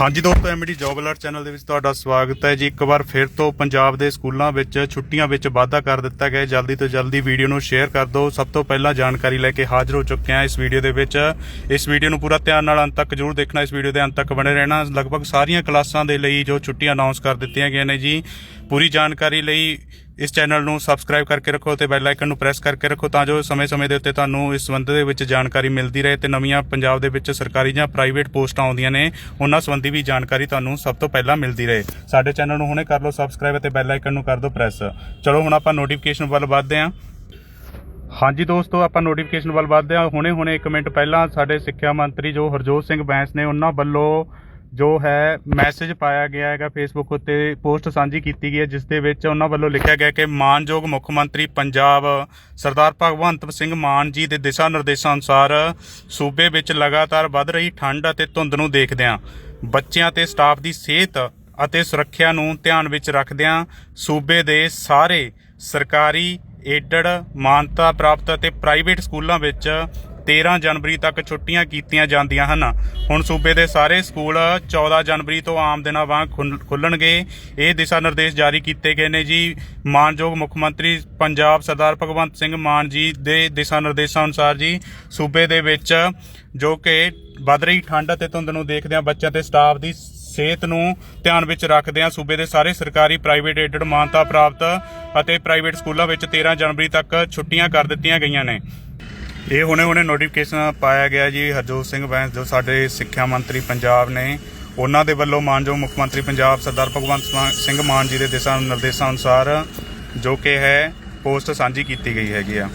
ਹਾਂਜੀ ਦੋਸਤੋ MD job alert channel ਦੇ ਵਿੱਚ ਤੁਹਾਡਾ ਸਵਾਗਤ ਹੈ ਜੀ। ਇੱਕ ਵਾਰ ਫਿਰ ਤੋਂ ਪੰਜਾਬ ਦੇ ਸਕੂਲਾਂ ਵਿੱਚ ਛੁੱਟੀਆਂ ਵਿੱਚ ਵਾਧਾ ਕਰ ਦਿੱਤਾ ਗਿਆ ਜਲਦੀ ਤੋਂ ਜਲਦੀ ਵੀਡੀਓ ਨੂੰ ਸ਼ੇਅਰ ਕਰ ਦਿਓ। ਸਭ ਤੋਂ ਪਹਿਲਾਂ ਜਾਣਕਾਰੀ ਲੈ ਕੇ ਹਾਜ਼ਰ ਹੋ ਚੁੱਕੇ ਹਾਂ ਇਸ ਵੀਡੀਓ ਦੇ ਵਿੱਚ। ਇਸ ਵੀਡੀਓ ਨੂੰ ਪੂਰਾ ਧਿਆਨ ਨਾਲ ਅੰਤ ਤੱਕ ਜਰੂਰ ਦੇਖਣਾ। ਇਸ ਵੀਡੀਓ ਦੇ ਅੰਤ ਤੱਕ ਬਣੇ ਰਹਿਣਾ। ਲਗਭਗ ਸਾਰੀਆਂ ਕਲਾਸਾਂ ਦੇ ਲਈ ਜੋ ਛੁੱਟੀਆਂ ਅਨਾਉਂਸ ਕਰ ਦਿੱਤੀਆਂ ਗਈਆਂ ਨੇ ਜੀ। ਪੂਰੀ ਜਾਣਕਾਰੀ ਲਈ ਇਸ ਚੈਨਲ ਨੂੰ ਸਬਸਕ੍ਰਾਈਬ ਕਰਕੇ ਰੱਖੋ ਤੇ ਬੈਲ ਆਈਕਨ ਨੂੰ ਪ੍ਰੈਸ ਕਰਕੇ ਰੱਖੋ ਤਾਂ ਜੋ ਸਮੇਂ-ਸਮੇਂ ਦੇ ਉੱਤੇ ਤੁਹਾਨੂੰ ਇਸ ਸੰਬੰਧ ਦੇ ਵਿੱਚ ਜਾਣਕਾਰੀ ਮਿਲਦੀ ਰਹੇ ਤੇ ਨਵੀਆਂ ਪੰਜਾਬ ਦੇ ਵਿੱਚ ਸਰਕਾਰੀ ਜਾਂ ਪ੍ਰਾਈਵੇਟ ਪੋਸਟਾਂ ਆਉਂਦੀਆਂ ਨੇ, ਉਹਨਾਂ ਸੰਬੰਧੀ ਵੀ ਜਾਣਕਾਰੀ ਤੁਹਾਨੂੰ ਸਭ ਤੋਂ ਪਹਿਲਾਂ ਮਿਲਦੀ ਰਹੇ। ਸਾਡੇ ਚੈਨਲ ਨੂੰ ਹੁਣੇ ਕਰ ਲਓ ਸਬਸਕ੍ਰਾਈਬ ਅਤੇ ਬੈਲ ਆਈਕਨ ਨੂੰ ਕਰ ਦਿਓ ਪ੍ਰੈਸ। ਚਲੋ ਹੁਣ ਆਪਾਂ ਨੋਟੀਫਿਕੇਸ਼ਨ ਵੱਲ ਵਧਦੇ ਹਾਂ। ਹਾਂਜੀ ਦੋਸਤੋ, ਆਪਾਂ ਨੋਟੀਫਿਕੇਸ਼ਨ ਵੱਲ ਵਧਦੇ ਹਾਂ। ਹੁਣੇ ਹੁਣੇ 1 ਮਿੰਟ ਪਹਿਲਾਂ ਸਾਡੇ ਸਿੱਖਿਆ ਮੰਤਰੀ ਜੋ ਹਰਜੋਤ ਸਿੰਘ ਬੈਂਸ ਨੇ ਉਹਨਾਂ ਵੱਲੋਂ ਜੋ ਹੈ ਮੈਸੇਜ ਪਾਇਆ ਗਿਆ ਹੈਗਾ ਫੇਸਬੁੱਕ ਉੱਤੇ ਪੋਸਟ ਸਾਂਝੀ ਕੀਤੀ ਗਈ ਹੈ, ਜਿਸ ਦੇ ਵਿੱਚ ਉਹਨਾਂ ਵੱਲੋਂ ਲਿਖਿਆ ਗਿਆ ਕਿ ਮਾਨਯੋਗ ਮੁੱਖ ਮੰਤਰੀ ਪੰਜਾਬ ਸਰਦਾਰ ਭਗਵੰਤ ਸਿੰਘ ਮਾਨ ਜੀ ਦੇ ਦਿਸ਼ਾ ਨਿਰਦੇਸ਼ਾਂ ਅਨੁਸਾਰ ਸੂਬੇ ਵਿੱਚ ਲਗਾਤਾਰ ਵੱਧ ਰਹੀ ਠੰਡ ਅਤੇ ਧੁੰਦ ਨੂੰ ਦੇਖਦਿਆਂ ਬੱਚਿਆਂ ਤੇ ਸਟਾਫ ਦੀ ਸਿਹਤ ਅਤੇ ਸੁਰੱਖਿਆ ਨੂੰ ਧਿਆਨ ਵਿੱਚ ਰੱਖਦਿਆਂ ਸੂਬੇ ਦੇ ਸਾਰੇ ਸਰਕਾਰੀ ਏਡਡ ਮਾਨਤਾ ਪ੍ਰਾਪਤ ਅਤੇ ਪ੍ਰਾਈਵੇਟ ਸਕੂਲਾਂ ਵਿੱਚ 13 ਜਨਵਰੀ ਤੱਕ ਛੁੱਟੀਆਂ ਕੀਤੀਆਂ ਜਾਂਦੀਆਂ ਹਨ। ਹੁਣ ਸੂਬੇ ਦੇ ਸਾਰੇ ਸਕੂਲ 14 ਜਨਵਰੀ ਤੋਂ ਆਮ ਦਿਨਾਂ ਵਾਂਗ ਖੁੱਲ- ਖੁੱਲਣਗੇ। ਇਹ ਦਿਸ਼ਾ ਨਿਰਦੇਸ਼ ਜਾਰੀ ਕੀਤੇ ਗਏ ਨੇ ਜੀ। ਮਾਨਯੋਗ ਮੁੱਖ ਮੰਤਰੀ ਪੰਜਾਬ ਸਰਦਾਰ ਭਗਵੰਤ ਸਿੰਘ ਮਾਨ ਜੀ ਦੇ ਦਿਸ਼ਾ ਨਿਰਦੇਸ਼ਾਂ ਅਨੁਸਾਰ ਜੀ, ਸੂਬੇ ਦੇ ਵਿੱਚ ਜੋ ਕਿ ਵੱਧ ਰਹੀ ਠੰਡ ਅਤੇ ਧੁੰਦ ਨੂੰ ਦੇਖਦਿਆਂ ਬੱਚਿਆਂ ਤੇ ਸਟਾਫ ਦੀ ਸਿਹਤ ਨੂੰ ਧਿਆਨ ਵਿੱਚ ਰੱਖਦਿਆਂ ਸੂਬੇ ਦੇ ਸਾਰੇ ਸਰਕਾਰੀ ਪ੍ਰਾਈਵੇਟ ਏਡਡ ਮਾਨਤਾ ਪ੍ਰਾਪਤ ਅਤੇ ਪ੍ਰਾਈਵੇਟ ਸਕੂਲਾਂ ਵਿੱਚ 13 ਜਨਵਰੀ ਤੱਕ ਛੁੱਟੀਆਂ ਕਰ ਦਿੱਤੀਆਂ ਗਈਆਂ ਨੇ। ਇਹ ਹੁਣੇ ਹੁਣੇ ਨੋਟੀਫਿਕੇਸ਼ਨ ਪਾਇਆ ਗਿਆ ਜੀ, ਹਰਜੋਤ ਸਿੰਘ ਬੈਂਸ ਜੋ ਸਾਡੇ ਸਿੱਖਿਆ ਮੰਤਰੀ ਪੰਜਾਬ ਨੇ, ਉਹਨਾਂ ਦੇ ਵੱਲੋਂ ਮਾਨਯੋਗ ਮੁੱਖ ਮੰਤਰੀ ਪੰਜਾਬ ਸਰਦਾਰ ਭਗਵੰਤ ਮਾਨ- ਸਿੰਘ ਮਾਨ ਜੀ ਦੇ ਦਿਸ਼ਾ ਨਿਰਦੇਸ਼ਾਂ ਅਨੁਸਾਰ ਜੋ ਕਿ ਹੈ, ਪੋਸਟ ਸਾਂਝੀ ਕੀਤੀ ਗਈ ਹੈਗੀ ਆ।